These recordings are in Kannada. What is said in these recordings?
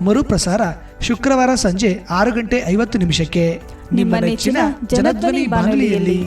ಮರುಪ್ರಸಾರ ಶುಕ್ರವಾರ ಸಂಜೆ ಆರು ಗಂಟೆ ಐವತ್ತು ನಿಮಿಷಕ್ಕೆ. ನಿಮ್ಮ ನೆಚ್ಚಿನ ಜನಧ್ವನಿ ಬಾನುಲಿಯಲ್ಲಿ.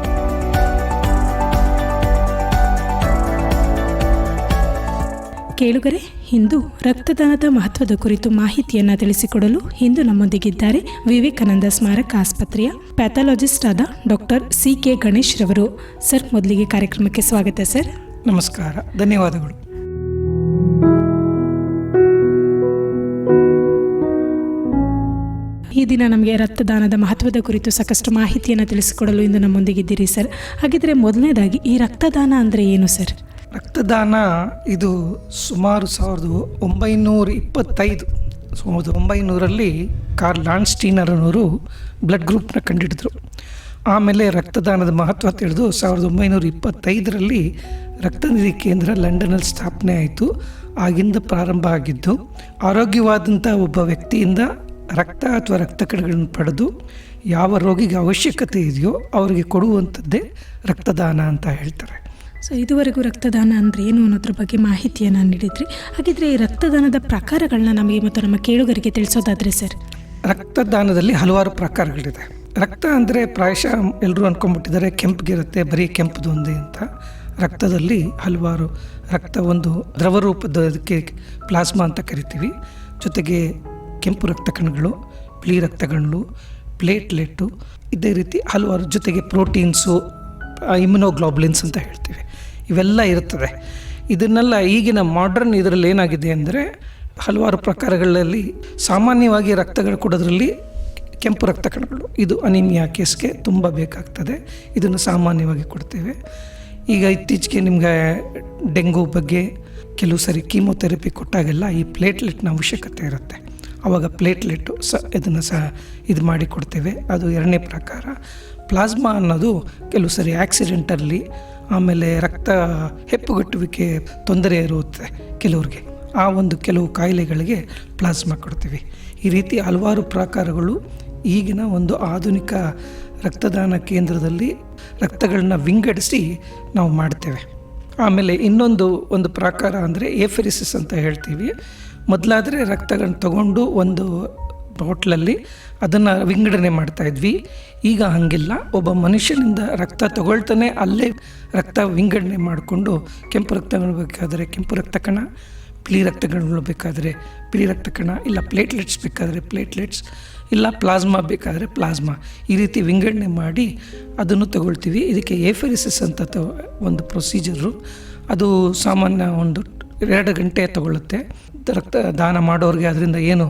ಕೇಳುಗರೆ ಇಂದು ರಕ್ತದಾನದ ಮಹತ್ವದ ಕುರಿತು ಮಾಹಿತಿಯನ್ನು ತಿಳಿಸಿಕೊಡಲು ಇಂದು ನಮ್ಮೊಂದಿಗಿದ್ದಾರೆ ವಿವೇಕಾನಂದ ಸ್ಮಾರಕ ಆಸ್ಪತ್ರೆಯ ಪ್ಯಾಥಾಲಜಿಸ್ಟ್ ಆದ ಡಾಕ್ಟರ್ ಸಿ ಕೆ ಗಣೇಶ್ ರವರು. ಸರ್ ಮೊದಲಿಗೆ ಕಾರ್ಯಕ್ರಮಕ್ಕೆ ಸ್ವಾಗತ ಸರ್. ನಮಸ್ಕಾರ ಧನ್ಯವಾದಗಳು. ಈ ದಿನ ನಮಗೆ ರಕ್ತದಾನದ ಮಹತ್ವದ ಕುರಿತು ಸಾಕಷ್ಟು ಮಾಹಿತಿಯನ್ನು ತಿಳಿಸಿಕೊಡಲು ಇಂದು ನಮ್ಮೊಂದಿಗಿದ್ದೀರಿ ಸರ್. ಹಾಗಿದ್ರೆ ಮೊದಲನೇದಾಗಿ ಈ ರಕ್ತದಾನ ಅಂದರೆ ಏನು ಸರ್? ರಕ್ತದಾನ ಇದು ಸುಮಾರು ಸಾವಿರದ ಒಂಬೈನೂರ ಇಪ್ಪತ್ತೈದು. ಸಾವಿರದ ಒಂಬೈನೂರಲ್ಲಿ ಕಾರ್ಲ್ ಲಾನ್ಸ್ಟೀನರನವರು ಬ್ಲಡ್ ಗ್ರೂಪ್ನ ಕಂಡುಹಿಡಿದ್ರು ಆಮೇಲೆ ರಕ್ತದಾನದ ಮಹತ್ವ ತಿಳಿದು ಸಾವಿರದ ಒಂಬೈನೂರ ಇಪ್ಪತ್ತೈದರಲ್ಲಿ ರಕ್ತನಿಧಿ ಕೇಂದ್ರ ಲಂಡನಲ್ಲಿ ಸ್ಥಾಪನೆ ಆಯಿತು. ಆಗಿಂದ ಪ್ರಾರಂಭ ಆಗಿದ್ದು, ಆರೋಗ್ಯವಾದಂಥ ಒಬ್ಬ ವ್ಯಕ್ತಿಯಿಂದ ರಕ್ತ ಅಥವಾ ರಕ್ತ ಕಣಗಳನ್ನು ಪಡೆದು ಯಾವ ರೋಗಿಗೆ ಅವಶ್ಯಕತೆ ಇದೆಯೋ ಅವರಿಗೆ ಕೊಡುವಂಥದ್ದೇ ರಕ್ತದಾನ ಅಂತ ಹೇಳ್ತಾರೆ. ಸೊ ಇದುವರೆಗೂ ರಕ್ತದಾನ ಅಂದರೆ ಏನು ಅನ್ನೋದ್ರ ಬಗ್ಗೆ ಮಾಹಿತಿಯನ್ನು ನೀಡಿದ್ರಿ. ಹಾಗಿದ್ರೆ ಈ ರಕ್ತದಾನದ ಪ್ರಕಾರಗಳನ್ನ ನಮಗೆ ಮತ್ತು ನಮ್ಮ ಕೇಳುಗರಿಗೆ ತಿಳಿಸೋದಾದ್ರೆ ಸರ್? ರಕ್ತದಾನದಲ್ಲಿ ಹಲವಾರು ಪ್ರಕಾರಗಳಿದೆ. ರಕ್ತ ಅಂದರೆ ಪ್ರಾಯಶಃ ಎಲ್ಲರೂ ಅಂದ್ಕೊಂಡ್ಬಿಟ್ಟಿದ್ದಾರೆ ಕೆಂಪಗಿರುತ್ತೆ, ಬರೀ ಕೆಂಪುದು ಒಂದೇ ಅಂತ. ರಕ್ತದಲ್ಲಿ ಹಲವಾರು ರಕ್ತ ಒಂದು ದ್ರವ ರೂಪದ ಅದಕ್ಕೆ ಪ್ಲಾಸ್ಮಾ ಅಂತ ಕರಿತೀವಿ. ಜೊತೆಗೆ ಕೆಂಪು ರಕ್ತ ಕಣಗಳು ಬಿಳಿ ರಕ್ತ ಕಣಗಳು ಪ್ಲೇಟ್ಲೆಟ್ಟು ಇದೇ ರೀತಿ ಹಲವಾರು ಜೊತೆಗೆ ಪ್ರೋಟೀನ್ಸು, ಇಮ್ಯುನೋಗ್ಲೋಬ್ಲಿನ್ಸ್ ಅಂತ ಹೇಳ್ತೀವಿ. ಇವೆಲ್ಲ ಇರ್ತದೆ. ಇದನ್ನೆಲ್ಲ ಈಗಿನ ಮಾಡ್ರನ್ ಇದರಲ್ಲಿ ಏನಾಗಿದೆ ಅಂದರೆ ಹಲವಾರು ಪ್ರಕಾರಗಳಲ್ಲಿ ಸಾಮಾನ್ಯವಾಗಿ ರಕ್ತಗಳು ಕೊಡೋದ್ರಲ್ಲಿ ಕೆಂಪು ರಕ್ತ ಕಣಗಳು. ಇದು ಅನಿಮಿಯಾ ಕೇಸ್ಗೆ ತುಂಬ ಬೇಕಾಗ್ತದೆ. ಇದನ್ನು ಸಾಮಾನ್ಯವಾಗಿ ಕೊಡ್ತೇವೆ. ಈಗ ಇತ್ತೀಚೆಗೆ ನಿಮಗೆ ಡೆಂಗು ಬಗ್ಗೆ ಕೆಲವು ಸರಿ ಕೀಮೊಥೆರಪಿ ಕೊಟ್ಟಾಗೆಲ್ಲ ಈ ಪ್ಲೇಟ್ಲೆಟ್ನ ಅವಶ್ಯಕತೆ ಇರುತ್ತೆ. ಆವಾಗ ಪ್ಲೇಟ್ಲೆಟ್ಟು ಸ ಇದನ್ನು ಸಹ ಇದು ಮಾಡಿ ಕೊಡ್ತೇವೆ ಅದು ಎರಡನೇ ಪ್ರಕಾರ ಪ್ಲಾಸ್ಮಾ ಅನ್ನೋದು ಕೆಲವು ಸರಿ ಆಕ್ಸಿಡೆಂಟಲ್ಲಿ ಆಮೇಲೆ ರಕ್ತ ಹೆಪ್ಪುಗಟ್ಟುವಿಕೆ ತೊಂದರೆ ಇರುತ್ತೆ ಕೆಲವ್ರಿಗೆ. ಆ ಒಂದು ಕೆಲವು ಕಾಯಿಲೆಗಳಿಗೆ ಪ್ಲಾಸ್ಮಾ ಕೊಡ್ತೀವಿ. ಈ ರೀತಿ ಹಲವಾರು ಪ್ರಕಾರಗಳು ಈಗಿನ ಒಂದು ಆಧುನಿಕ ರಕ್ತದಾನ ಕೇಂದ್ರದಲ್ಲಿ ರಕ್ತಗಳನ್ನ ವಿಂಗಡಿಸಿ ನಾವು ಮಾಡ್ತೇವೆ. ಆಮೇಲೆ ಇನ್ನೊಂದು ಒಂದು ಪ್ರಕಾರ ಅಂದರೆ ಏಫೆರಿಸಿಸ್ ಅಂತ ಹೇಳ್ತೀವಿ. ಮೊದಲಾದರೆ ರಕ್ತಗಳನ್ನ ತಗೊಂಡು ಒಂದು ಬಾಟ್ಲಲ್ಲಿ ಅದನ್ನು ವಿಂಗಡಣೆ ಮಾಡ್ತಾ ಇದ್ವಿ. ಈಗ ಹಾಗಿಲ್ಲ. ಒಬ್ಬ ಮನುಷ್ಯನಿಂದ ರಕ್ತ ತಗೊಳ್ತಾನೆ, ಅಲ್ಲೇ ರಕ್ತ ವಿಂಗಡಣೆ ಮಾಡಿಕೊಂಡು ಕೆಂಪು ರಕ್ತಗಳು ಬೇಕಾದರೆ ಕೆಂಪು ರಕ್ತ ಕಣ, ಬಿಳಿ ರಕ್ತಗಳು ಬೇಕಾದರೆ ಬಿಳಿ ರಕ್ತ ಕಣ, ಇಲ್ಲ ಪ್ಲೇಟ್ಲೆಟ್ಸ್ ಬೇಕಾದರೆ ಪ್ಲೇಟ್ಲೆಟ್ಸ್, ಇಲ್ಲ ಪ್ಲಾಸ್ಮಾ ಬೇಕಾದರೆ ಪ್ಲಾಸ್ಮಾ. ಈ ರೀತಿ ವಿಂಗಡಣೆ ಮಾಡಿ ಅದನ್ನು ತಗೊಳ್ತೀವಿ. ಇದಕ್ಕೆ ಏಫರಿಸಿಸ್ ಅಂತ ಒಂದು ಪ್ರೊಸೀಜರು. ಅದು ಸಾಮಾನ್ಯ ಒಂದು ಎರಡು ಗಂಟೆ ತಗೊಳ್ಳುತ್ತೆ ರಕ್ತ ದಾನ ಮಾಡೋರಿಗೆ ಅದರಿಂದ ಏನು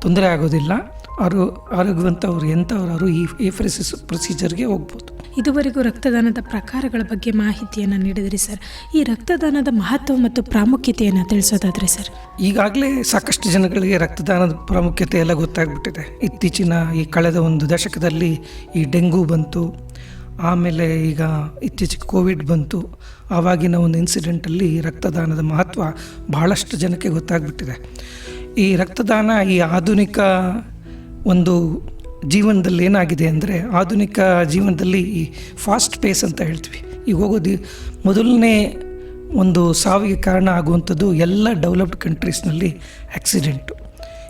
ತೊಂದರೆ ಆಗೋದಿಲ್ಲ. ಅವರು ಆರೋಗ್ಯವಂತವ್ರು ಎಂಥವ್ರು ಈ ಏಫ್ರೆಸಿಸ್ ಪ್ರೊಸೀಜರ್ಗೆ ಹೋಗ್ಬೋದು. ಇದುವರೆಗೂ ರಕ್ತದಾನದ ಪ್ರಕಾರಗಳ ಬಗ್ಗೆ ಮಾಹಿತಿಯನ್ನು ನೀಡಿದ್ರಿ ಸರ್. ಈ ರಕ್ತದಾನದ ಮಹತ್ವ ಮತ್ತು ಪ್ರಾಮುಖ್ಯತೆಯನ್ನು ತಿಳಿಸೋದಾದ್ರೆ ಸರ್? ಈಗಾಗಲೇ ಸಾಕಷ್ಟು ಜನಗಳಿಗೆ ರಕ್ತದಾನದ ಪ್ರಾಮುಖ್ಯತೆ ಎಲ್ಲ ಗೊತ್ತಾಗ್ಬಿಟ್ಟಿದೆ. ಇತ್ತೀಚಿನ ಈ ಕಳೆದ ಒಂದು ದಶಕದಲ್ಲಿ ಈ ಡೆಂಗು ಬಂತು ಆಮೇಲೆ ಈಗ ಇತ್ತೀಚೆಗೆ ಕೋವಿಡ್ ಬಂತು. ಆವಾಗಿನ ಒಂದು ಇನ್ಸಿಡೆಂಟಲ್ಲಿ ರಕ್ತದಾನದ ಮಹತ್ವ ಬಹಳಷ್ಟು ಜನಕ್ಕೆ ಗೊತ್ತಾಗ್ಬಿಟ್ಟಿದೆ. ಈ ರಕ್ತದಾನ ಈ ಆಧುನಿಕ ಒಂದು ಜೀವನದಲ್ಲಿ ಏನಾಗಿದೆ ಅಂದರೆ ಆಧುನಿಕ ಜೀವನದಲ್ಲಿ ಈ ಫಾಸ್ಟ್ ಪೇಸ್ ಅಂತ ಹೇಳ್ತೀವಿ. ಈಗ ಹೋಗೋದು ಮೊದಲನೇ ಒಂದು ಸಾವಿಗೆ ಕಾರಣ ಆಗುವಂಥದ್ದು ಎಲ್ಲ ಡೆವಲಪ್ಡ್ ಕಂಟ್ರೀಸ್ನಲ್ಲಿ ಆ್ಯಕ್ಸಿಡೆಂಟು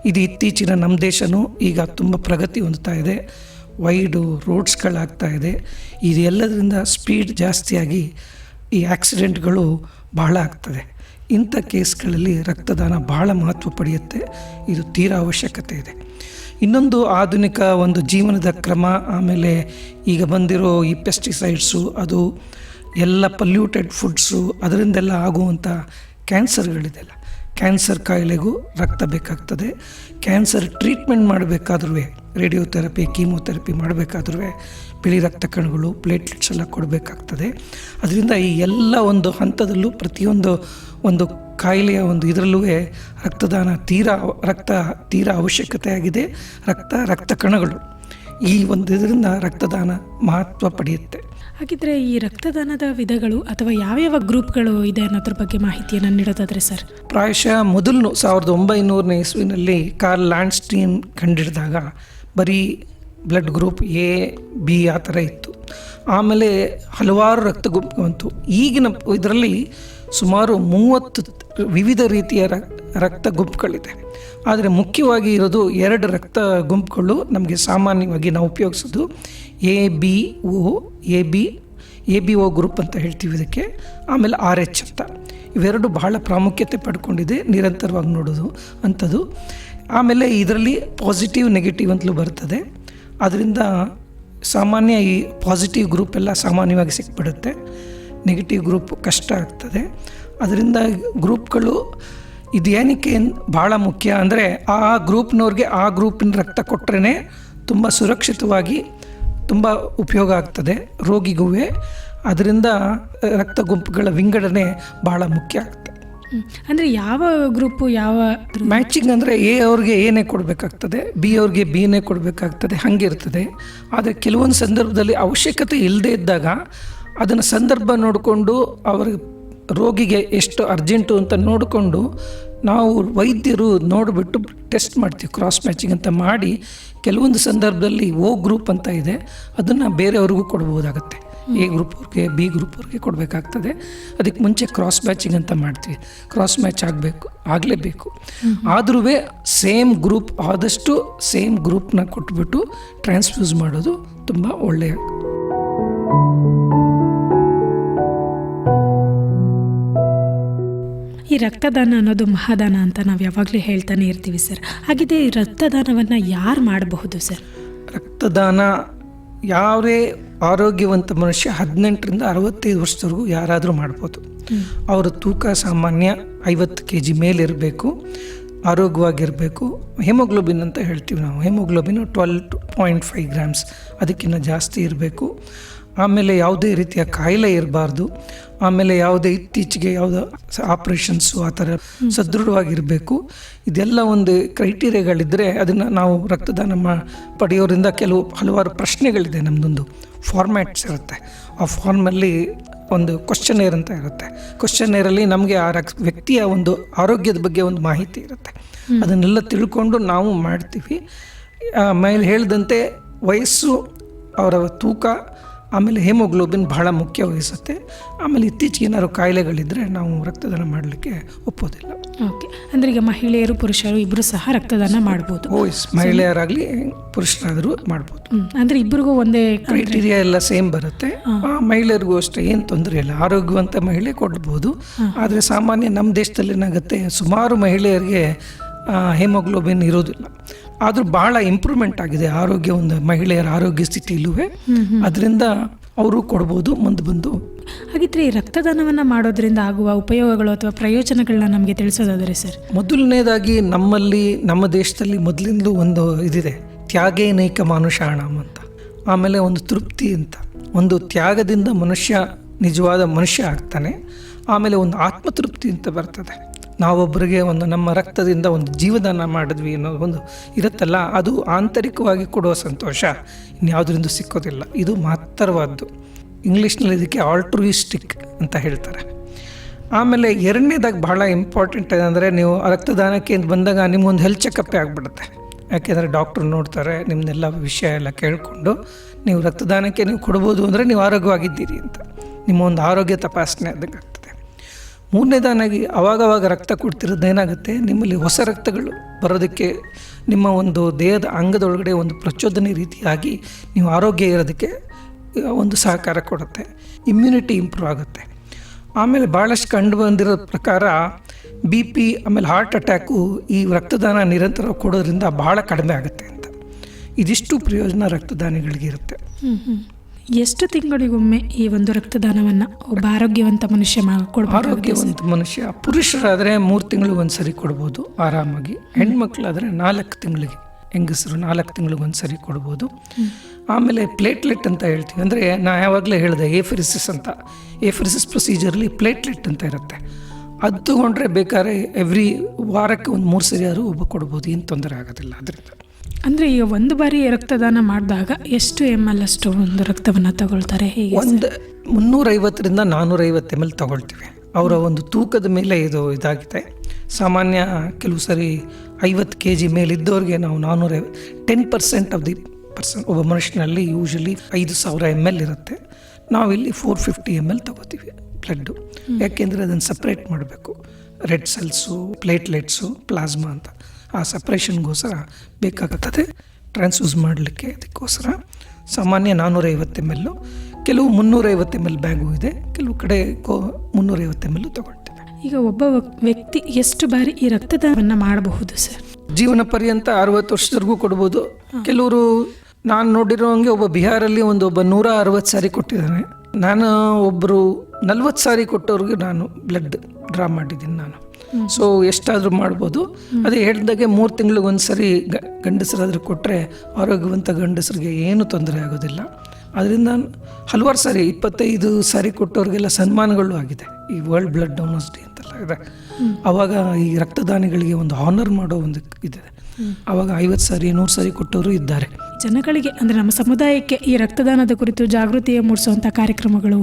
ಇದು ಇತ್ತೀಚಿನ ನಮ್ಮ ದೇಶನೂ ಈಗ ತುಂಬ ಪ್ರಗತಿ ಹೊಂದ್ತಾ ಇದೆ. ವೈಡು ರೋಡ್ಸ್ಗಳಾಗ್ತಾ ಇದೆ. ಇದೆಲ್ಲದರಿಂದ ಸ್ಪೀಡ್ ಜಾಸ್ತಿಯಾಗಿ ಈ ಆ್ಯಕ್ಸಿಡೆಂಟ್ಗಳು ಬಹಳ ಆಗ್ತದೆ. ಇಂಥ ಕೇಸ್ಗಳಲ್ಲಿ ರಕ್ತದಾನ ಬಹಳ ಮಹತ್ವ ಪಡೆಯುತ್ತೆ. ಇದು ತೀರಾ ಅವಶ್ಯಕತೆ ಇದೆ. ಇನ್ನೊಂದು ಆಧುನಿಕ ಒಂದು ಜೀವನದ ಕ್ರಮ, ಆಮೇಲೆ ಈಗ ಬಂದಿರೋ ಈ ಪೆಸ್ಟಿಸೈಡ್ಸು ಅದು ಎಲ್ಲ ಪಲ್ಯೂಟೆಡ್ ಫುಡ್ಸು ಅದರಿಂದೆಲ್ಲ ಆಗುವಂಥ ಕ್ಯಾನ್ಸರ್ಗಳಿದೆಯಲ್ಲ ಕ್ಯಾನ್ಸರ್ ಕಾಯಿಲೆಗೂ ರಕ್ತ ಬೇಕಾಗ್ತದೆ. ಕ್ಯಾನ್ಸರ್ ಟ್ರೀಟ್ಮೆಂಟ್ ಮಾಡಬೇಕಾದ್ರೂ ರೇಡಿಯೋಥೆರಪಿ, ಕೀಮೋಥೆರಪಿ ಮಾಡಬೇಕಾದ್ರೂ ಬಿಳಿ ರಕ್ತ ಕಣಗಳು ಪ್ಲೇಟ್ಲೆಟ್ಸ್ ಎಲ್ಲ ಕೊಡಬೇಕಾಗ್ತದೆ. ಅದರಿಂದ ಈ ಎಲ್ಲ ಒಂದು ಹಂತದಲ್ಲೂ ಪ್ರತಿಯೊಂದು ಒಂದು ಕಾಯಿಲೆಯ ಒಂದು ಇದರಲ್ಲೂ ರಕ್ತದಾನ ತೀರಾ ರಕ್ತ ತೀರಾ ಅವಶ್ಯಕತೆ ಆಗಿದೆ ರಕ್ತ ರಕ್ತ ಕಣಗಳು ಈ ಒಂದು ಇದರಿಂದ ರಕ್ತದಾನ ಮಹತ್ವ ಪಡೆಯುತ್ತೆ. ಹಾಗಿದ್ರೆ ಈ ರಕ್ತದಾನದ ವಿಧಗಳು ಅಥವಾ ಯಾವ್ಯಾವ ಗ್ರೂಪ್ಗಳು ಇದೆ ಅನ್ನೋದ್ರ ಬಗ್ಗೆ ಮಾಹಿತಿಯನ್ನು ನೀಡೋದಾದ್ರೆ ಸರ್? ಪ್ರಾಯಶಃ ಮೊದಲು ಸಾವಿರದ ಒಂಬೈನೂರನೇ ಇಸ್ವಿನಲ್ಲಿ ಕಾರ್ಲ್ ಲ್ಯಾಂಡ್ಸ್ಟೀನ್ ಕಂಡಿಡಿದಾಗ ಬರೀ ಬ್ಲಡ್ ಗ್ರೂಪ್ ಎ ಬಿ ಆ ಥರ ಇತ್ತು. ಆಮೇಲೆ ಹಲವಾರು ರಕ್ತ ಗುಂಪು ಬಂತು. ಈಗಿನ ಇದರಲ್ಲಿ ಸುಮಾರು ಮೂವತ್ತು ವಿವಿಧ ರೀತಿಯ ರಕ್ತ ಗುಂಪುಗಳಿದೆ. ಆದರೆ ಮುಖ್ಯವಾಗಿ ಇರೋದು ಎರಡು ರಕ್ತ ಗುಂಪುಗಳು ನಮಗೆ ಸಾಮಾನ್ಯವಾಗಿ ನಾವು ಉಪಯೋಗಿಸೋದು A, B O A, B A, B O group ಅಂತ ಹೇಳ್ತೀವಿ ಇದಕ್ಕೆ. ಆಮೇಲೆ ಆರ್, ಎಚ್ ಅಂತ. ಇವೆರಡು ಬಹಳ ಪ್ರಾಮುಖ್ಯತೆ ಪಡ್ಕೊಂಡಿದೆ ನಿರಂತರವಾಗಿ ನೋಡೋದು ಅಂಥದ್ದು. ಆಮೇಲೆ ಇದರಲ್ಲಿ ಪಾಸಿಟಿವ್, ನೆಗೆಟಿವ್ ಅಂತಲೂ ಬರ್ತದೆ. ಅದರಿಂದ ಸಾಮಾನ್ಯ ಈ ಪಾಸಿಟಿವ್ ಗ್ರೂಪ್ ಎಲ್ಲ ಸಾಮಾನ್ಯವಾಗಿ ಸಿಕ್ಬಿಡುತ್ತೆ. ನೆಗೆಟಿವ್ ಗ್ರೂಪ್ ಕಷ್ಟ ಆಗ್ತದೆ. ಅದರಿಂದ ಗ್ರೂಪ್ಗಳು ಇದೇನಕ್ಕೆ ಭಾಳ ಮುಖ್ಯ ಅಂದರೆ ಆ ಗ್ರೂಪ್ನವ್ರಿಗೆ ಆ ಗ್ರೂಪಿನ ರಕ್ತ ಕೊಟ್ಟರೆ ತುಂಬ ಸುರಕ್ಷಿತವಾಗಿ ತುಂಬ ಉಪಯೋಗ ಆಗ್ತದೆ ರೋಗಿಗೂ ಅದರಿಂದ ರಕ್ತ ಗುಂಪುಗಳ ವಿಂಗಡಣೆ ಭಾಳ ಮುಖ್ಯ ಆಗ್ತದೆ. ಅಂದರೆ ಅಂದ್ರೆ ಯಾವ ಗ್ರೂಪು ಯಾವ ಮ್ಯಾಚಿಂಗ್ ಅಂದರೆ ಎ ಅವ್ರಿಗೆ ಏನೇ ಕೊಡಬೇಕಾಗ್ತದೆ ಬಿ ಅವ್ರಿಗೆ ಬಿನೇ ಕೊಡಬೇಕಾಗ್ತದೆ ಹಾಗಿರ್ತದೆ ಆದರೆ ಕೆಲವೊಂದು ಸಂದರ್ಭದಲ್ಲಿ ಅವಶ್ಯಕತೆ ಇಲ್ಲದೇ ಇದ್ದಾಗ ಅದನ್ನು ಸಂದರ್ಭ ನೋಡಿಕೊಂಡು ಅವರ ರೋಗಿಗೆ ಎಷ್ಟು ಅರ್ಜೆಂಟು ಅಂತ ನೋಡಿಕೊಂಡು ನಾವು ವೈದ್ಯರು ನೋಡಿಬಿಟ್ಟು ಟೆಸ್ಟ್ ಮಾಡ್ತೀವಿ ಕ್ರಾಸ್ ಮ್ಯಾಚಿಂಗ್ ಅಂತ ಮಾಡಿ ಕೆಲವೊಂದು ಸಂದರ್ಭದಲ್ಲಿ ಓ ಗ್ರೂಪ್ ಅಂತ ಇದೆ ಅದನ್ನು ಬೇರೆಯವ್ರಿಗೂ ಕೊಡ್ಬೋದಾಗತ್ತೆ. ಎ ಗ್ರೂಪ್ ಅವ್ರಿಗೆ ಬಿ ಗ್ರೂಪ್ ಅವ್ರಿಗೆ ಕೊಡಬೇಕಾಗ್ತದೆ. ಅದಕ್ಕೆ ಮುಂಚೆ ಕ್ರಾಸ್ ಮ್ಯಾಚಿಂಗ್ ಅಂತ ಮಾಡ್ತೀವಿ. ಕ್ರಾಸ್ ಮ್ಯಾಚ್ ಆಗಬೇಕು ಆಗಲೇಬೇಕು. ಆದ್ರೂ ಸೇಮ್ ಗ್ರೂಪ್ ಆದಷ್ಟು ಸೇಮ್ ಗ್ರೂಪ್ನ ಕೊಟ್ಬಿಟ್ಟು ಟ್ರಾನ್ಸ್ಫ್ಯೂಸ್ ಮಾಡೋದು ತುಂಬ ಒಳ್ಳೆಯ ಈ ರಕ್ತದಾನ ಅನ್ನೋದು ಮಹಾದಾನ ಅಂತ ನಾವು ಯಾವಾಗಲೂ ಹೇಳ್ತಾನೆ ಇರ್ತೀವಿ ಸರ್. ಹಾಗಿದೆ ಈ ರಕ್ತದಾನವನ್ನು ಯಾರು ಮಾಡಬಹುದು ಸರ್? ರಕ್ತದಾನ ಯಾವುದೇ ಆರೋಗ್ಯವಂತ ಮನುಷ್ಯ ಹದಿನೆಂಟರಿಂದ ಅರವತ್ತೈದು ವರ್ಷದವರೆಗೂ ಯಾರಾದರೂ ಮಾಡ್ಬೋದು. ಅವರ ತೂಕ ಸಾಮಾನ್ಯ ಐವತ್ತು ಕೆ ಜಿ ಮೇಲಿರಬೇಕು ಆರೋಗ್ಯವಾಗಿರಬೇಕು. ಹೆಮೋಗ್ಲೋಬಿನ್ ಅಂತ ಹೇಳ್ತೀವಿ ನಾವು. Haemoglobin twelve point five grams ಅದಕ್ಕಿಂತ ಜಾಸ್ತಿ ಇರಬೇಕು. ಆಮೇಲೆ ಯಾವುದೇ ರೀತಿಯ ಕಾಯಿಲೆ ಇರಬಾರ್ದು. ಆಮೇಲೆ ಯಾವುದೇ ಇತ್ತೀಚೆಗೆ ಯಾವುದೋ ಆಪ್ರೇಷನ್ಸು ಆ ಥರ ಸದೃಢವಾಗಿರಬೇಕು. ಇದೆಲ್ಲ ಒಂದು ಕ್ರೈಟೀರಿಯಾಗಳಿದ್ದರೆ ಅದನ್ನು ನಾವು ರಕ್ತದಾನ ಮಾ ಪಡೆಯೋರಿಂದ ಕೆಲವು ಹಲವಾರು ಪ್ರಶ್ನೆಗಳಿದೆ ನಮ್ಮದೊಂದು ಫಾರ್ಮ್ಯಾಟ್ಸ್ ಇರುತ್ತೆ. ಆ ಫಾರ್ಮಲ್ಲಿ ಒಂದು ಕ್ವಶನೇರ್ ಅಂತ ಇರುತ್ತೆ. ಕ್ವಶನೇರಲ್ಲಿ ನಮಗೆ ಆ ರಕ್ ವ್ಯಕ್ತಿಯ ಒಂದು ಆರೋಗ್ಯದ ಬಗ್ಗೆ ಒಂದು ಮಾಹಿತಿ ಇರುತ್ತೆ. ಅದನ್ನೆಲ್ಲ ತಿಳ್ಕೊಂಡು ನಾವು ಮಾಡ್ತೀವಿ. ಮೇಲೆ ಹೇಳಿದಂತೆ ವಯಸ್ಸು ಅವರ ತೂಕ ಆಮೇಲೆ ಹೆಮೋಗ್ಲೋಬಿನ್ ಬಹಳ ಮುಖ್ಯ ವಹಿಸುತ್ತೆ. ಆಮೇಲೆ ಇತ್ತೀಚೆಗೆ ಏನಾದ್ರು ಕಾಯಿಲೆಗಳಿದ್ದರೆ ನಾವು ರಕ್ತದಾನ ಮಾಡಲಿಕ್ಕೆ ಒಪ್ಪೋದಿಲ್ಲ. ಓಕೆ. ಅಂದರೆ ಈಗ ಮಹಿಳೆಯರು ಪುರುಷರು ಇಬ್ಬರು ಸಹ ರಕ್ತದಾನ ಮಾಡ್ಬೋದು. ಓಯ್ಸ್ ಮಹಿಳೆಯರಾಗಲಿ ಪುರುಷರಾದರೂ ಮಾಡ್ಬೋದು. ಅಂದರೆ ಇಬ್ಬರಿಗೂ ಒಂದೇ ಕ್ರೈಟೀರಿಯಾ ಎಲ್ಲ ಸೇಮ್ ಬರುತ್ತೆ. ಆ ಮಹಿಳೆಯರಿಗೂ ಅಷ್ಟೇ ಏನು ತೊಂದರೆ ಇಲ್ಲ. ಆರೋಗ್ಯವಂತ ಮಹಿಳೆ ಕೊಡ್ಬೋದು. ಆದರೆ ಸಾಮಾನ್ಯ ನಮ್ಮ ದೇಶದಲ್ಲಿ ಏನಾಗುತ್ತೆ ಸುಮಾರು ಮಹಿಳೆಯರಿಗೆ ಹೆಮೋಗ್ಲೋಬಿನ್ ಇರೋದಿಲ್ಲ. ಆದರೂ ಬಹಳ ಇಂಪ್ರೂವ್ಮೆಂಟ್ ಆಗಿದೆ ಆರೋಗ್ಯ ಒಂದು ಮಹಿಳೆಯರ ಆರೋಗ್ಯ ಸ್ಥಿತಿಯಲ್ಲೂ ಅದರಿಂದ ಅವರು ಕೊಡ್ಬೋದು ಮುಂದೆ ಬಂದು. ಹಾಗಿದ್ರೆ ಈ ರಕ್ತದಾನವನ್ನು ಮಾಡೋದ್ರಿಂದ ಆಗುವ ಉಪಯೋಗಗಳು ಅಥವಾ ಪ್ರಯೋಜನಗಳನ್ನ ನಮಗೆ ತಿಳಿಸೋದಾದರೆ ಸರ್? ಮೊದಲನೇದಾಗಿ ನಮ್ಮಲ್ಲಿ ನಮ್ಮ ದೇಶದಲ್ಲಿ ಮೊದಲಿಂದಲೂ ಒಂದು ಇದಿದೆ ತ್ಯಾಗೇನೈಕ ಮಾನುಷಾಣಂ ಅಂತ. ಆಮೇಲೆ ಒಂದು ತೃಪ್ತಿ ಅಂತ. ಒಂದು ತ್ಯಾಗದಿಂದ ಮನುಷ್ಯ ನಿಜವಾದ ಮನುಷ್ಯ ಆಗ್ತಾನೆ. ಆಮೇಲೆ ಒಂದು ಆತ್ಮತೃಪ್ತಿ ಅಂತ ಬರ್ತದೆ. ನಾವೊಬ್ಬರಿಗೆ ಒಂದು ನಮ್ಮ ರಕ್ತದಿಂದ ಒಂದು ಜೀವದಾನ ಮಾಡಿದ್ವಿ ಅನ್ನೋ ಒಂದು ಇರುತ್ತಲ್ಲ, ಅದು ಆಂತರಿಕವಾಗಿ ಕೊಡುವ ಸಂತೋಷ. ಇನ್ಯಾವುದರಿಂದ ಸಿಕ್ಕೋದಿಲ್ಲ. ಇದು ಮಹತ್ತರವಾದ್ದು ಇಂಗ್ಲೀಷ್ನಲ್ಲಿ ಇದಕ್ಕೆ ಆಲ್ಟ್ರುಯಿಸ್ಟಿಕ್ ಅಂತ ಹೇಳ್ತಾರೆ. ಆಮೇಲೆ ಎರಡನೇದಾಗಿ ಬಹಳ ಇಂಪಾರ್ಟೆಂಟ್ ಏನಂದರೆ, ನೀವು ರಕ್ತದಾನಕ್ಕೆ ಬಂದಾಗ ನಿಮ್ಗೊಂದು ಹೆಲ್ತ್ ಚೆಕಪ್ಪೇ ಆಗಿಬಿಡುತ್ತೆ. ಯಾಕೆಂದರೆ ಡಾಕ್ಟ್ರು ನೋಡ್ತಾರೆ ನಿಮ್ಮನ್ನೆಲ್ಲ ವಿಷಯ ಎಲ್ಲ ಕೇಳಿಕೊಂಡು ನೀವು ರಕ್ತದಾನಕ್ಕೆ ನೀವು ಕೊಡ್ಬೋದು ಅಂದರೆ ನೀವು ಆರೋಗ್ಯವಾಗಿದ್ದೀರಿ ಅಂತ. ನಿಮ್ಮ ಒಂದು ಆರೋಗ್ಯ ತಪಾಸಣೆ ಆದಂಗೆ. ಮೂರನೇದಾನಾಗಿ ಅವಾಗವಾಗ ರಕ್ತ ಕೊಡ್ತಿರೋದು ಏನಾಗುತ್ತೆ? ನಿಮ್ಮಲ್ಲಿ ಹೊಸ ರಕ್ತಗಳು ಬರೋದಕ್ಕೆ ನಿಮ್ಮ ಒಂದು ದೇಹದ ಅಂಗದೊಳಗಡೆ ಒಂದು ಪ್ರಚೋದನೆ ರೀತಿಯಾಗಿ ನೀವು ಆರೋಗ್ಯ ಇರೋದಕ್ಕೆ ಒಂದು ಸಹಕಾರ ಕೊಡುತ್ತೆ. ಇಮ್ಯುನಿಟಿ ಇಂಪ್ರೂವ್ ಆಗುತ್ತೆ. ಆಮೇಲೆ ಭಾಳಷ್ಟು ಕಂಡು ಬಂದಿರೋ ಪ್ರಕಾರ ಬಿ ಪಿ ಆಮೇಲೆ ಹಾರ್ಟ್ ಅಟ್ಯಾಕು ಈ ರಕ್ತದಾನ ನಿರಂತರ ಕೊಡೋದ್ರಿಂದ ಭಾಳ ಕಡಿಮೆ ಆಗುತ್ತೆ ಅಂತ. ಇದಿಷ್ಟು ಪ್ರಯೋಜನ ರಕ್ತದಾನಿಗಳಿಗೆ ಇರುತ್ತೆ. ಹ್ಮ್ ಹ್ಮ್. ಎಷ್ಟು ತಿಂಗಳಿಗೊಮ್ಮೆ ಈ ಒಂದು ರಕ್ತದಾನವನ್ನು ಒಬ್ಬ ಆರೋಗ್ಯವಂತ ಮನುಷ್ಯ ಆರೋಗ್ಯವಂತ ಮನುಷ್ಯ ಪುರುಷರಾದರೆ ಮೂರು ತಿಂಗಳಿಗೆ ಒಂದ್ಸರಿ ಕೊಡ್ಬೋದು ಆರಾಮಾಗಿ. ಹೆಣ್ಮಕ್ಳಾದರೆ ನಾಲ್ಕು ತಿಂಗಳಿಗೆ, ಹೆಂಗಸರು ನಾಲ್ಕು ತಿಂಗಳಿಗೆ ಒಂದ್ಸರಿ ಕೊಡ್ಬೋದು. ಆಮೇಲೆ ಪ್ಲೇಟ್ಲೆಟ್ ಅಂತ ಹೇಳ್ತೀವಿ. ಅಂದರೆ ನಾ ಯಾವಾಗಲೇ ಹೇಳಿದೆ ಏಫರಿಸಿಸ್ ಅಂತ. ಏಫರಿಸಿಸ್ ಪ್ರೊಸೀಜರ್ಲಿ ಪ್ಲೇಟ್ಲೆಟ್ ಅಂತ ಇರುತ್ತೆ. ಅದು ತೊಗೊಂಡ್ರೆ ಬೇಕಾದ್ರೆ ಎವ್ರಿ ವಾರಕ್ಕೆ ಒಂದು ಮೂರು ಸರಿ ಆದರೂ ಒಬ್ಬ ಕೊಡ್ಬೋದು, ಏನು ತೊಂದರೆ ಆಗೋದಿಲ್ಲ. ಅದರಿಂದ. ಅಂದರೆ ಈಗ ಒಂದು ಬಾರಿ ರಕ್ತದಾನ ಮಾಡಿದಾಗ ಎಷ್ಟು ಎಂ ಎಲ್ ಅಷ್ಟು ಒಂದು ರಕ್ತವನ್ನು ತಗೊಳ್ತಾರೆ? ಹೇಗೆ ಒಂದು ಮುನ್ನೂರೈವತ್ತರಿಂದ ನಾನ್ನೂರೈವತ್ತು ಎಂ ಎಲ್ ತಗೊಳ್ತೀವಿ. ಅವರ ಒಂದು ತೂಕದ ಮೇಲೆ ಇದು ಇದಾಗಿದೆ. ಸಾಮಾನ್ಯ ಕೆಲವು ಸರಿ ಐವತ್ತು ಕೆ ಜಿ ಮೇಲಿದ್ದವ್ರಿಗೆ ನಾವು ನಾನ್ನೂರ ten percent of the person ಒಬ್ಬ ಮನುಷ್ಯನಲ್ಲಿ ಯೂಶಲಿ ಐದು ಸಾವಿರ ಎಂ ಎಲ್ ಇರುತ್ತೆ. ನಾವಿಲ್ಲಿ ಫೋರ್ ಫಿಫ್ಟಿ ಎಂ ಎಲ್ ತಗೋತೀವಿ ಬ್ಲಡ್ಡು. ಯಾಕೆಂದರೆ ಅದನ್ನು ಸಪ್ರೇಟ್ ಮಾಡಬೇಕು. ರೆಡ್ ಸೆಲ್ಸು ಪ್ಲೇಟ್ಲೆಟ್ಸು ಪ್ಲಾಸ್ಮಾ ಅಂತ. ಆ ಸಪ್ರೇಷನ್ಗೋಸ್ಕರ ಬೇಕಾಗುತ್ತದೆ. ಟ್ರಾನ್ಸ್ಯೂಸ್ ಮಾಡಲಿಕ್ಕೆ ಅದಕ್ಕೋಸ್ಕರ ಸಾಮಾನ್ಯ ನಾನ್ನೂರೈವತ್ತು ಎಂ ಎಲ್ಲು ಕೆಲವು ಮುನ್ನೂರೈವತ್ತು ಎಂ ಎಲ್ ಬ್ಯಾಗು ಇದೆ. ಕೆಲವು ಕಡೆ ಕೋ ಮುನ್ನೂರೈವತ್ತು ಎಂ ಎಲ್ಲು ತಗೊಳ್ತೇವೆ. ಈಗ ಒಬ್ಬ ವ್ಯಕ್ತಿ ಎಷ್ಟು ಬಾರಿ ಈ ರಕ್ತದಾನವನ್ನು ಮಾಡಬಹುದು ಸರ್? ಜೀವನ ಪರ್ಯಂತ ಅರವತ್ತು ವರ್ಷದವರೆಗೂ ಕೊಡ್ಬೋದು. ಕೆಲವರು ನಾನು ನೋಡಿರೋ ಹಂಗೆ ಒಬ್ಬ ಬಿಹಾರಲ್ಲಿ ಒಂದು ಒಬ್ಬ ನೂರ ಅರವತ್ತು ಸಾರಿ ಕೊಟ್ಟಿದ್ದಾನೆ. ನಾನು ಒಬ್ಬರು ನಲ್ವತ್ತು ಸಾರಿ ಕೊಟ್ಟವ್ರಿಗೆ ನಾನು ಬ್ಲಡ್ ಡ್ರಾ ಮಾಡಿದ್ದೀನಿ ನಾನು. ಸೊ ಎಷ್ಟಾದರೂ ಮಾಡ್ಬೋದು. ಅದೇ ಹೇಳ್ದಾಗೆ ಮೂರು ತಿಂಗಳಿಗೆ ಒಂದು ಸರಿ ಗಂಡಸರಾದರೂ ಕೊಟ್ಟರೆ ಆರೋಗ್ಯವಂತ ಗಂಡಸರಿಗೆ ಏನು ತೊಂದರೆ ಆಗೋದಿಲ್ಲ. ಅದರಿಂದ ಹಲವಾರು ಸಾರಿ, ಇಪ್ಪತ್ತೈದು ಸಾರಿ ಕೊಟ್ಟವ್ರಿಗೆಲ್ಲ ಸನ್ಮಾನಗಳು ಆಗಿದೆ. ಈ ವರ್ಲ್ಡ್ ಬ್ಲಡ್ ಡೋನರ್ಸ್ ಡೇ ಅಂತೆಲ್ಲ ಇದೆ. ಅವಾಗ ಈ ರಕ್ತದಾನಿಗಳಿಗೆ ಒಂದು ಆನರ್ ಮಾಡೋ ಒಂದು ಇದೆ ಅವಾಗ ಐವತ್ತು ಸಾರಿ, ನೂರು ಸಾರಿ ಕೊಟ್ಟವರು ಇದ್ದಾರೆ. ಜನಗಳಿಗೆ, ಅಂದರೆ ನಮ್ಮ ಸಮುದಾಯಕ್ಕೆ ಈ ರಕ್ತದಾನದ ಕುರಿತು ಜಾಗೃತಿಯ ಮೂಡಿಸುವಂಥ ಕಾರ್ಯಕ್ರಮಗಳು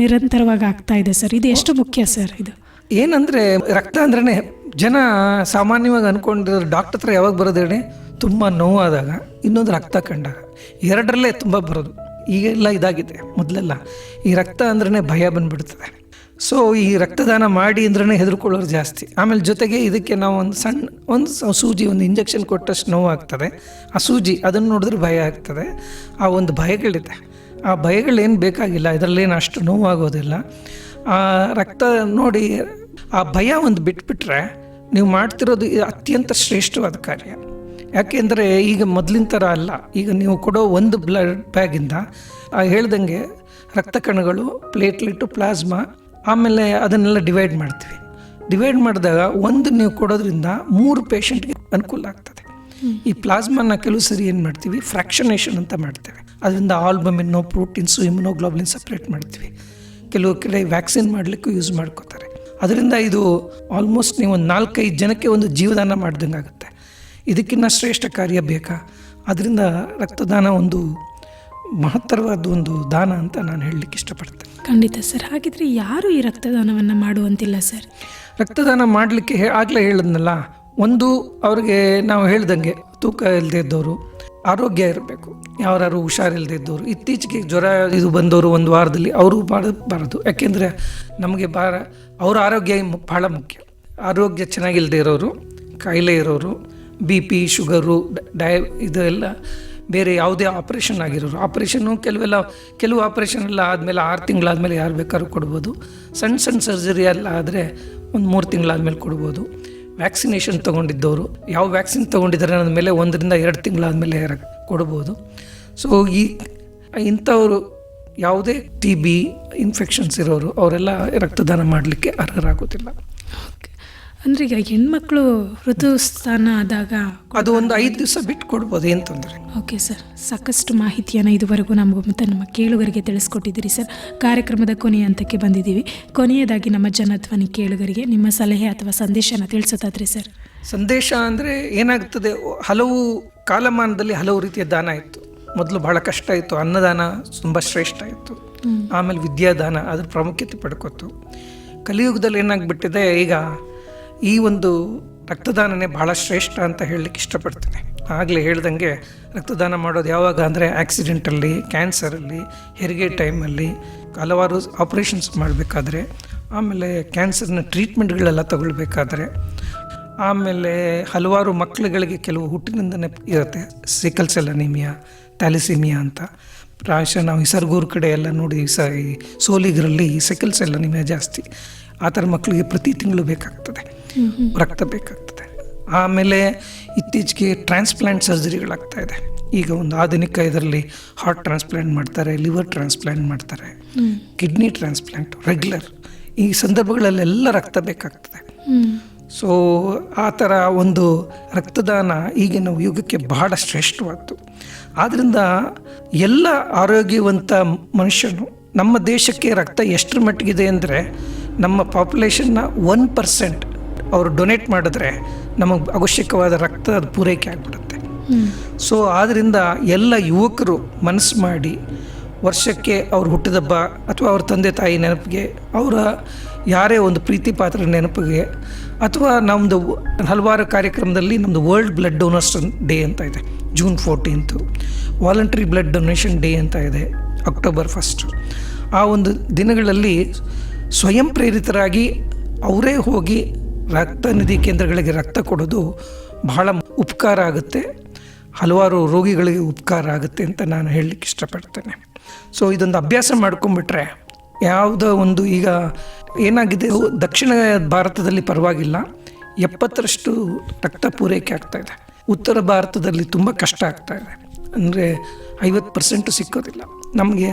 ನಿರಂತರವಾಗಿ ಆಗ್ತಾ ಇದೆ ಸರ್. ಇದು ಎಷ್ಟು ಮುಖ್ಯ ಸರ್ ಇದು? ಏನಂದರೆ ರಕ್ತ ಅಂದ್ರೆ ಜನ ಸಾಮಾನ್ಯವಾಗಿ ಅಂದ್ಕೊಂಡಿರೋ ಡಾಕ್ಟರ್ ಹತ್ರ ಯಾವಾಗ ಬರೋದು ಹೇಳಿ? ತುಂಬ ನೋವಾದಾಗ, ಇನ್ನೊಂದು ರಕ್ತ ಕಂಡಾಗ. ಎರಡರಲ್ಲೇ ತುಂಬ ಬರೋದು. ಈಗೆಲ್ಲ ಇದಾಗಿದೆ ಮೊದಲೆಲ್ಲ. ಈ ರಕ್ತ ಅಂದ್ರೆ ಭಯ ಬಂದ್ಬಿಡ್ತದೆ. ಸೊ ಈ ರಕ್ತದಾನ ಮಾಡಿ ಅಂದ್ರೆ ಹೆದರ್ಕೊಳ್ಳೋರು ಜಾಸ್ತಿ. ಆಮೇಲೆ ಜೊತೆಗೆ ಇದಕ್ಕೆ ನಾವು ಒಂದು ಸಣ್ಣ, ಒಂದು ಸೂಜಿ, ಒಂದು ಇಂಜೆಕ್ಷನ್ ಕೊಟ್ಟಷ್ಟು ನೋವಾಗ್ತದೆ. ಆ ಸೂಜಿ, ಅದನ್ನು ನೋಡಿದ್ರೆ ಭಯ ಆಗ್ತದೆ. ಆ ಒಂದು ಭಯಗಳಿದೆ. ಆ ಭಯಗಳೇನು ಬೇಕಾಗಿಲ್ಲ. ಇದರಲ್ಲೇನು ಅಷ್ಟು ನೋವಾಗೋದಿಲ್ಲ. ಆ ರಕ್ತ ನೋಡಿ ಆ ಭಯ ಒಂದು ಬಿಟ್ಬಿಟ್ರೆ ನೀವು ಮಾಡ್ತಿರೋದು ಅತ್ಯಂತ ಶ್ರೇಷ್ಠವಾದ ಕಾರ್ಯ. ಯಾಕೆಂದರೆ ಈಗ ಮೊದಲಿನ ಥರ ಅಲ್ಲ. ಈಗ ನೀವು ಕೊಡೋ ಒಂದು ಬ್ಲಡ್ ಬ್ಯಾಗಿಂದ ಹೇಳ್ದಂಗೆ ರಕ್ತ ಕಣಗಳು ಪ್ಲೇಟ್ಲೆಟು ಪ್ಲಾಸ್ಮಾ ಆಮೇಲೆ ಅದನ್ನೆಲ್ಲ ಡಿವೈಡ್ ಮಾಡ್ತೀವಿ. ಡಿವೈಡ್ ಮಾಡಿದಾಗ ಒಂದು ನೀವು ಕೊಡೋದ್ರಿಂದ ಮೂರು ಪೇಷಂಟ್ಗೆ ಅನುಕೂಲ ಆಗ್ತದೆ. ಈ ಪ್ಲಾಸ್ಮಾನ ಕೆಲವು ಸರಿ ಏನು ಮಾಡ್ತೀವಿ? ಫ್ರ್ಯಾಕ್ಷನೇಷನ್ ಅಂತ ಮಾಡ್ತೇವೆ. ಅದರಿಂದ ಆಲ್ಬಮಿನ್ನು ಪ್ರೋಟೀನ್ಸು ಇಮ್ಯುನೋಗ್ಲೋಬ್ಲಿನ್ ಸಪ್ರೇಟ್ ಮಾಡ್ತೀವಿ. ಕೆಲವು ಕಡೆ ವ್ಯಾಕ್ಸಿನ್ ಮಾಡಲಿಕ್ಕೂ ಯೂಸ್ ಮಾಡ್ಕೋತಾರೆ. ಅದರಿಂದ ಇದು ಆಲ್ಮೋಸ್ಟ್ ನೀವು ಒಂದು ನಾಲ್ಕೈದು ಜನಕ್ಕೆ ಒಂದು ಜೀವದಾನ ಮಾಡ್ದಂಗೆ ಆಗುತ್ತೆ ಇದಕ್ಕಿಂತ ಶ್ರೇಷ್ಠ ಕಾರ್ಯ ಬೇಕಾ. ಅದರಿಂದ ರಕ್ತದಾನ ಒಂದು ಮಹತ್ತರವಾದ ಒಂದು ದಾನ ಅಂತ ನಾನು ಹೇಳಲಿಕ್ಕೆ ಇಷ್ಟಪಡ್ತೇನೆ. ಖಂಡಿತ ಸರ್. ಹಾಗಿದ್ರೆ ಯಾರು ಈ ರಕ್ತದಾನವನ್ನು ಮಾಡುವಂತಿಲ್ಲ ಸರ್? ರಕ್ತದಾನ ಮಾಡಲಿಕ್ಕೆ ಆಗಲೇ ಹೇಳಿದ್ನಲ್ಲ ಒಂದು ಅವ್ರಿಗೆ ನಾವು ಹೇಳ್ದಂಗೆ ತೂಕ ಇಲ್ಲದೆ ಇದ್ದವರು ಆರೋಗ್ಯ ಇರಬೇಕು. ಯಾರು ಹುಷಾರಿಲ್ಲದಿದ್ದವರು ಇತ್ತೀಚೆಗೆ ಜ್ವರ ಇದು ಬಂದವರು ಒಂದು ವಾರದಲ್ಲಿ ಅವರು ಮಾಡಬಾರದು. ಯಾಕೆಂದರೆ ನಮಗೆ ಭಾಳ ಅವರ ಆರೋಗ್ಯ ಭಾಳ ಮುಖ್ಯ. ಆರೋಗ್ಯ ಚೆನ್ನಾಗಿಲ್ಲದೆ ಇರೋರು, ಕಾಯಿಲೆ ಇರೋರು, ಬಿ ಪಿ, ಶುಗರು ಡಯ ಇದೆಲ್ಲ ಬೇರೆ ಯಾವುದೇ ಆಪ್ರೇಷನ್ ಆಗಿರೋರು. ಆಪ್ರೇಷನ್ನು ಕೆಲವೆಲ್ಲ, ಕೆಲವು ಆಪ್ರೇಷನ್ ಎಲ್ಲ ಆದಮೇಲೆ ಆರು ತಿಂಗಳಾದಮೇಲೆ ಯಾರು ಬೇಕಾದ್ರೂ ಕೊಡ್ಬೋದು. ಸಣ್ಣ ಸಣ್ಣ ಸರ್ಜರಿ ಎಲ್ಲ ಆದರೆ ಒಂದು ಮೂರು ತಿಂಗಳಾದಮೇಲೆ ಕೊಡ್ಬೋದು. ವ್ಯಾಕ್ಸಿನೇಷನ್ ತೊಗೊಂಡಿದ್ದವರು. ಯಾವ ವ್ಯಾಕ್ಸಿನ್ ತೊಗೊಂಡಿದ್ದಾರೆ ಅನ್ನೋದ ಮೇಲೆ ಒಂದರಿಂದ ಎರಡು ತಿಂಗಳಾದಮೇಲೆ ಕೊಡ್ಬೋದು. ಸೊ ಈ ಇಂಥವರು ಯಾವುದೇ ಟಿ ಬಿ ಇನ್ಫೆಕ್ಷನ್ಸ್ ಇರೋರು, ಅವರೆಲ್ಲ ರಕ್ತದಾನ ಮಾಡಲಿಕ್ಕೆ ಅರ್ಹರಾಗೋದಿಲ್ಲ. ಅಂದರೆ ಈಗ ಹೆಣ್ಮಕ್ಳು ಋತುಸ್ಥಾನ ಆದಾಗ ಅದು ಒಂದು ಐದು ದಿವಸ ಬಿಟ್ಟು ಕೊಡ್ಬೋದು ಏನು ತೊಂದರೆ ಓಕೆ ಸರ್ ಸಾಕಷ್ಟು ಮಾಹಿತಿಯನ್ನು ಇದುವರೆಗೂ ನಮಗೂ ಮತ್ತು ನಮ್ಮ ಕೇಳುಗರಿಗೆ ತಿಳಿಸ್ಕೊಟ್ಟಿದ್ದೀರಿ ಸರ್. ಕಾರ್ಯಕ್ರಮದ ಕೊನೆಯ ಹಂತಕ್ಕೆ ಬಂದಿದ್ದೀವಿ. ಕೊನೆಯದಾಗಿ ನಮ್ಮ ಜನಧ್ವನಿ ಕೇಳುಗರಿಗೆ ನಿಮ್ಮ ಸಲಹೆ ಅಥವಾ ಸಂದೇಶನ ತಿಳಿಸೋದಾದ್ರೆ ಸರ್? ಸಂದೇಶ ಅಂದರೆ ಏನಾಗ್ತದೆ ಹಲವು ಕಾಲಮಾನದಲ್ಲಿ ಹಲವು ರೀತಿಯ ದಾನ ಇತ್ತು. ಮೊದಲು ಬಹಳ ಕಷ್ಟ ಇತ್ತು ಅನ್ನದಾನ ತುಂಬ ಶ್ರೇಷ್ಠ ಇತ್ತು. ಆಮೇಲೆ ವಿದ್ಯಾದಾನ ಅದ್ರ ಪ್ರಾಮುಖ್ಯತೆ ಪಡ್ಕೊತು ಕಲಿಯುಗದಲ್ಲಿ ಏನಾಗ್ಬಿಟ್ಟಿದೆ ಈಗ ಈ ಒಂದು ರಕ್ತದಾನನೇ ಬಹಳ ಶ್ರೇಷ್ಠ ಅಂತ ಹೇಳಲಿಕ್ಕೆ ಇಷ್ಟಪಡ್ತೀನಿ. ಆಗಲೇ ಹೇಳ್ದಂಗೆ ರಕ್ತದಾನ ಮಾಡೋದು ಯಾವಾಗ ಅಂದರೆ ಆ್ಯಕ್ಸಿಡೆಂಟಲ್ಲಿ ಕ್ಯಾನ್ಸರಲ್ಲಿ, ಹೆರಿಗೆ ಟೈಮಲ್ಲಿ, ಹಲವಾರು ಆಪ್ರೇಷನ್ಸ್ ಮಾಡಬೇಕಾದ್ರೆ, ಆಮೇಲೆ ಕ್ಯಾನ್ಸರ್ನ ಟ್ರೀಟ್ಮೆಂಟ್ಗಳೆಲ್ಲ ತಗೊಳ್ಬೇಕಾದ್ರೆ, ಆಮೇಲೆ ಹಲವಾರು ಮಕ್ಕಳುಗಳಿಗೆ ಕೆಲವು ಹುಟ್ಟಿನಿಂದನೇ ಇರುತ್ತೆ. ಸಿಕಲ್ ಸೆಲ್ ಅನಿಮಿಯಾ ಥ್ಯಾಲಿಸಿಮಿಯಾ ಅಂತ. ಪ್ರಾಯಶಃ ನಾವು ಈ ಕಡೆ ಎಲ್ಲ ನೋಡಿ ಸ ಈ ಸೋಲಿಗರಲ್ಲಿ ಸೆಲ್ ಅನಿಮಿಯಾ ಜಾಸ್ತಿ. ಆ ಥರ ಮಕ್ಕಳಿಗೆ ಪ್ರತಿ ತಿಂಗಳು ಬೇಕಾಗ್ತದೆ. ರಕ್ತ ಬೇಕಾಗ್ತದೆ. ಆಮೇಲೆ ಇತ್ತೀಚೆಗೆ ಟ್ರಾನ್ಸ್ಪ್ಲಾಂಟ್ ಸರ್ಜರಿಗಳಾಗ್ತಾ ಇದೆ. ಈಗ ಒಂದು ಆಧುನಿಕ ಇದರಲ್ಲಿ ಹಾರ್ಟ್ ಟ್ರಾನ್ಸ್ಪ್ಲಾಂಟ್ ಮಾಡ್ತಾರೆ ಲಿವರ್ ಟ್ರಾನ್ಸ್ಪ್ಲಾಂಟ್ ಮಾಡ್ತಾರೆ ಕಿಡ್ನಿ ಟ್ರಾನ್ಸ್ಪ್ಲಾಂಟ್ ರೆಗ್ಯುಲರ್ ಈ ಸಂದರ್ಭಗಳಲ್ಲೆಲ್ಲ ರಕ್ತ ಬೇಕಾಗ್ತದೆ. ಸೊ ಆ ಥರ ಒಂದು ರಕ್ತದಾನ ಈಗಿನ ಯುಗಕ್ಕೆ ಬಹಳ ಶ್ರೇಷ್ಠವಾದ್ದು. ಆದ್ದರಿಂದ ಎಲ್ಲ ಆರೋಗ್ಯವಂತ ಮನುಷ್ಯನು ನಮ್ಮ ದೇಶಕ್ಕೆ ರಕ್ತ ಎಷ್ಟರ ಮಟ್ಟಿಗಿದೆ ಅಂದರೆ ನಮ್ಮ ಪಾಪ್ಯುಲೇಷನ್ನ ಒನ್ ಪರ್ಸೆಂಟ್ ಅವರು ಡೊನೇಟ್ ಮಾಡಿದ್ರೆ ನಮಗೆ ಅವಶ್ಯಕವಾದ ರಕ್ತ ಪೂರೈಕೆ ಆಗಿಬಿಡುತ್ತೆ. ಸೊ ಆದ್ದರಿಂದ ಎಲ್ಲ ಯುವಕರು ಮನಸ್ಸು ಮಾಡಿ ವರ್ಷಕ್ಕೆ ಅವ್ರ ಹುಟ್ಟಿದಬ್ಬ ಅಥವಾ ಅವ್ರ ತಂದೆ ತಾಯಿ ನೆನಪಿಗೆ ಅವರ ಯಾರೇ ಒಂದು ಪ್ರೀತಿ ಪಾತ್ರ ನೆನಪಿಗೆ ಅಥವಾ ನಮ್ಮದು ಹಲವಾರು ಕಾರ್ಯಕ್ರಮದಲ್ಲಿ ನಮ್ಮದು ವರ್ಲ್ಡ್ ಬ್ಲಡ್ ಡೊನರ್ಸ್ ಡೇ ಅಂತ ಇದೆ June fourteenth voluntary blood donation day ಅಂತ ಇದೆ ಅಕ್ಟೋಬರ್ ಫಸ್ಟು ಆ ಒಂದು ದಿನಗಳಲ್ಲಿ ಸ್ವಯಂ ಪ್ರೇರಿತರಾಗಿ ಅವರೇ ಹೋಗಿ ರಕ್ತ ನಿಧಿ ಕೇಂದ್ರಗಳಿಗೆ ರಕ್ತ ಕೊಡೋದು ಬಹಳ ಉಪಕಾರ ಆಗುತ್ತೆ. ಹಲವಾರು ರೋಗಿಗಳಿಗೆ ಉಪಕಾರ ಆಗುತ್ತೆ ಅಂತ ನಾನು ಹೇಳಲಿಕ್ಕೆ ಇಷ್ಟಪಡ್ತೇನೆ. ಸೊ ಇದೊಂದು ಅಭ್ಯಾಸ ಮಾಡ್ಕೊಂಬಿಟ್ರೆ ಯಾವುದೋ ಒಂದು ಈಗ ಏನಾಗಿದೆ, ದಕ್ಷಿಣ ಭಾರತದಲ್ಲಿ ಪರವಾಗಿಲ್ಲ. ಎಪ್ಪತ್ತರಷ್ಟು ರಕ್ತ ಪೂರೈಕೆ ಇದೆ. ಉತ್ತರ ಭಾರತದಲ್ಲಿ ತುಂಬ ಕಷ್ಟ ಆಗ್ತಾ ಇದೆ. ಅಂದರೆ ಐವತ್ತು ಪರ್ಸೆಂಟು ಸಿಕ್ಕೋದಿಲ್ಲ. ನಮಗೆ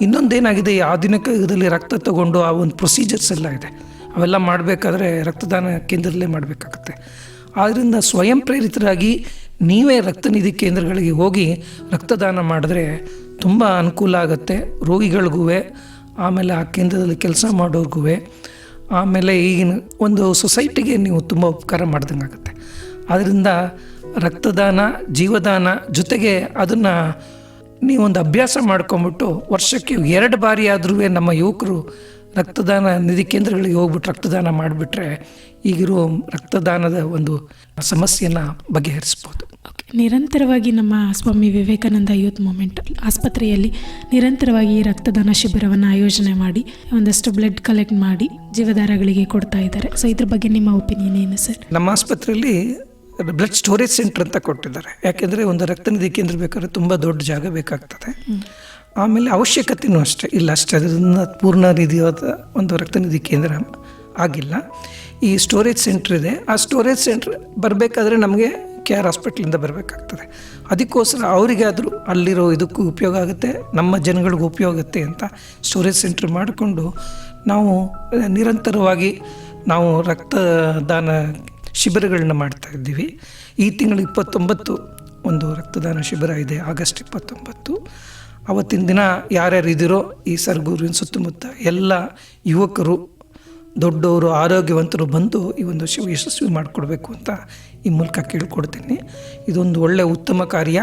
ಇನ್ನೊಂದೇನಾಗಿದೆ, ಈ ಆಧುನಿಕ ಯುಗದಲ್ಲಿ ರಕ್ತ ತಗೊಂಡು ಆ ಒಂದು ಪ್ರೊಸೀಜರ್ಸ್ ಎಲ್ಲ ಇದೆ. ಅವೆಲ್ಲ ಮಾಡಬೇಕಾದ್ರೆ ರಕ್ತದಾನ ಕೇಂದ್ರದಲ್ಲೇ ಮಾಡಬೇಕಾಗತ್ತೆ. ಆದ್ದರಿಂದ ಸ್ವಯಂ ಪ್ರೇರಿತರಾಗಿ ನೀವೇ ರಕ್ತನಿಧಿ ಕೇಂದ್ರಗಳಿಗೆ ಹೋಗಿ ರಕ್ತದಾನ ಮಾಡಿದ್ರೆ ತುಂಬ ಅನುಕೂಲ ಆಗುತ್ತೆ ರೋಗಿಗಳಿಗೂ ಆಮೇಲೆ ಆ ಕೇಂದ್ರದಲ್ಲಿ ಕೆಲಸ ಮಾಡೋರ್ಗೂ ಆಮೇಲೆ ಈಗಿನ ಒಂದು ಸೊಸೈಟಿಗೆ ನೀವು ತುಂಬ ಉಪಕಾರ ಮಾಡ್ದಂಗೆ ಆಗುತ್ತೆ. ಆದ್ದರಿಂದ ರಕ್ತದಾನ, ಜೀವದಾನ ಜೊತೆಗೆ ಅದನ್ನು ನೀವೊಂದು ಅಭ್ಯಾಸ ಮಾಡ್ಕೊಂಬಿಟ್ಟು ವರ್ಷಕ್ಕೆ ಎರಡು ಬಾರಿ ಆದ್ರೂ ನಮ್ಮ ಯುವಕರು ರಕ್ತದಾನ ನಿಧಿ ಕೇಂದ್ರಗಳಿಗೆ ಹೋಗ್ಬಿಟ್ಟು ರಕ್ತದಾನ ಮಾಡಿಬಿಟ್ರೆ ಈಗಿರೋ ರಕ್ತದಾನದ ಒಂದು ಸಮಸ್ಯೆಯನ್ನು ಬಗೆಹರಿಸ್ಬೋದು. ಓಕೆ ನಿರಂತರವಾಗಿ ನಮ್ಮ ಸ್ವಾಮಿ ವಿವೇಕಾನಂದ ಯೂತ್ ಮೂಮೆಂಟ್ ಆಸ್ಪತ್ರೆಯಲ್ಲಿ ನಿರಂತರವಾಗಿ ರಕ್ತದಾನ ಶಿಬಿರವನ್ನು ಆಯೋಜನೆ ಮಾಡಿ ಒಂದಷ್ಟು ಬ್ಲಡ್ ಕಲೆಕ್ಟ್ ಮಾಡಿ ಜೀವಧಾರಗಳಿಗೆ ಕೊಡ್ತಾ ಇದ್ದಾರೆ. ಸೊ ಇದ್ರ ಬಗ್ಗೆ ನಿಮ್ಮ ಒಪಿನಿಯನ್ ಏನು ಸರ್ ನಮ್ಮ ಆಸ್ಪತ್ರೆಯಲ್ಲಿ ಬ್ಲಡ್ ಸ್ಟೋರೇಜ್ ಸೆಂಟರ್ ಅಂತ ಕೊಟ್ಟಿದ್ದಾರೆ. ಯಾಕೆಂದರೆ ಒಂದು ರಕ್ತನಿಧಿ ಕೇಂದ್ರ ಬೇಕಾದ್ರೆ ತುಂಬ ದೊಡ್ಡ ಜಾಗ ಬೇಕಾಗ್ತದೆ. ಆಮೇಲೆ ಅವಶ್ಯಕತೆಯೂ ಅಷ್ಟೇ. ಇಲ್ಲ, ಅಷ್ಟೇ. ಅದರಿಂದ ಪೂರ್ಣ ನಿಧಿಯಾದ ಒಂದು ರಕ್ತನಿಧಿ ಕೇಂದ್ರ ಆಗಿಲ್ಲ. ಈ ಸ್ಟೋರೇಜ್ ಸೆಂಟ್ರ್ ಇದೆ. ಆ ಸ್ಟೋರೇಜ್ ಸೆಂಟ್ರ್ ಬರಬೇಕಾದ್ರೆ ನಮಗೆ ಕೆ ಆರ್ ಹಾಸ್ಪಿಟ್ಲಿಂದ ಬರಬೇಕಾಗ್ತದೆ. ಅದಕ್ಕೋಸ್ಕರ ಅವರಿಗಾದರೂ ಅಲ್ಲಿರೋ ಇದಕ್ಕೂ ಉಪಯೋಗ ಆಗುತ್ತೆ, ನಮ್ಮ ಜನಗಳಿಗೂ ಉಪಯೋಗ ಆಗುತ್ತೆ ಅಂತ ಸ್ಟೋರೇಜ್ ಸೆಂಟ್ರ್ ಮಾಡಿಕೊಂಡು ನಾವು ನಿರಂತರವಾಗಿ ನಾವು ರಕ್ತದಾನ ಶಿಬಿರಗಳನ್ನ ಮಾಡ್ತಾ ಇದ್ದೀವಿ. ಈ ತಿಂಗಳು ಇಪ್ಪತ್ತೊಂಬತ್ತು ಒಂದು ರಕ್ತದಾನ ಶಿಬಿರ ಇದೆ, ಆಗಸ್ಟ್ ಇಪ್ಪತ್ತೊಂಬತ್ತು. ಅವತ್ತಿನ ದಿನ ಯಾರ್ಯಾರು ಇದ್ದೀರೋ ಈ ಸರ್ಗೂರಿನ ಸುತ್ತಮುತ್ತ ಎಲ್ಲ ಯುವಕರು, ದೊಡ್ಡವರು, ಆರೋಗ್ಯವಂತರು ಬಂದು ಈ ಒಂದು ಶಿವ ಯಶಸ್ವಿ ಮಾಡಿಕೊಡ್ಬೇಕು ಅಂತ ಈ ಮೂಲಕ ಕೇಳ್ಕೊಡ್ತೀನಿ. ಇದೊಂದು ಒಳ್ಳೆಯ ಉತ್ತಮ ಕಾರ್ಯ.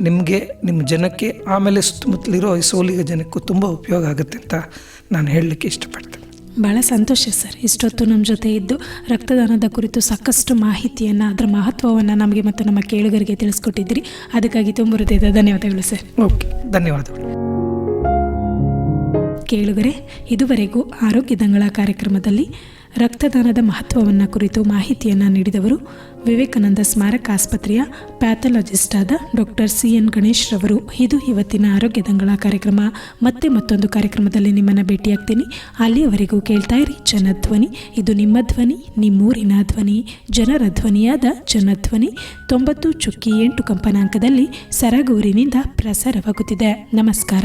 ನಿಮಗೆ, ನಿಮ್ಮ ಜನಕ್ಕೆ, ಆಮೇಲೆ ಸುತ್ತಮುತ್ತಲಿರೋ ಈ ಸೋಲಿಗ ಜನಕ್ಕೂ ತುಂಬ ಉಪಯೋಗ ಆಗುತ್ತೆ ಅಂತ ನಾನು ಹೇಳಲಿಕ್ಕೆ ಇಷ್ಟಪಡ್ತೇನೆ. ಭಾಳ ಸಂತೋಷ ಸರ್. ಇಷ್ಟೊತ್ತು ನಮ್ಮ ಜೊತೆ ಇದ್ದು ರಕ್ತದಾನದ ಕುರಿತು ಸಾಕಷ್ಟು ಮಾಹಿತಿಯನ್ನು, ಅದರ ಮಹತ್ವವನ್ನು ನಮಗೆ ಮತ್ತು ನಮ್ಮ ಕೇಳುಗರಿಗೆ ತಿಳಿಸ್ಕೊಟ್ಟಿದ್ದೀರಿ. ಅದಕ್ಕಾಗಿ ತುಂಬ ಹೃದಯದ ಧನ್ಯವಾದಗಳು ಸರ್. ಓಕೆ, ಧನ್ಯವಾದಗಳು. ಕೇಳುಗರೆ, ಇದುವರೆಗೂ ಆರೋಗ್ಯ ದಂಗಳ ಕಾರ್ಯಕ್ರಮದಲ್ಲಿ ರಕ್ತದಾನದ ಮಹತ್ವವನ್ನು ಕುರಿತು ಮಾಹಿತಿಯನ್ನು ನೀಡಿದವರು ವಿವೇಕಾನಂದ ಸ್ಮಾರಕ ಆಸ್ಪತ್ರೆಯ ಪ್ಯಾಥಾಲಜಿಸ್ಟಾದ ಡಾಕ್ಟರ್ ಸಿ ಎನ್ ಗಣೇಶ್ ರವರು. ಇದು ಇವತ್ತಿನ ಆರೋಗ್ಯ ದಂಗಳ ಕಾರ್ಯಕ್ರಮ. ಮತ್ತೆ ಮತ್ತೊಂದು ಕಾರ್ಯಕ್ರಮದಲ್ಲಿ ನಿಮ್ಮನ್ನು ಭೇಟಿಯಾಗ್ತೀನಿ. ಅಲ್ಲಿಯವರೆಗೂ ಕೇಳ್ತಾ ಇರಿ ಜನಧ್ವನಿ ಇದು ನಿಮ್ಮ ಧ್ವನಿ, ನಿಮ್ಮೂರಿನ ಧ್ವನಿ, ಜನರ ಧ್ವನಿಯಾದ ಜನಧ್ವನಿ ತೊಂಬತ್ತು ಚುಕ್ಕಿ ಎಂಟು ಕಂಪನಾಂಕದಲ್ಲಿ ಸರಗೂರಿನಿಂದ ಪ್ರಸಾರವಾಗುತ್ತಿದೆ. ನಮಸ್ಕಾರ.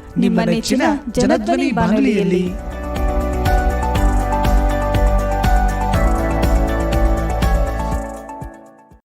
ನಿಮ್ಮ ನೆಚ್ಚಿನ ಜನಧ್ವನಿ ಬಾನುಲಿಯಲ್ಲಿ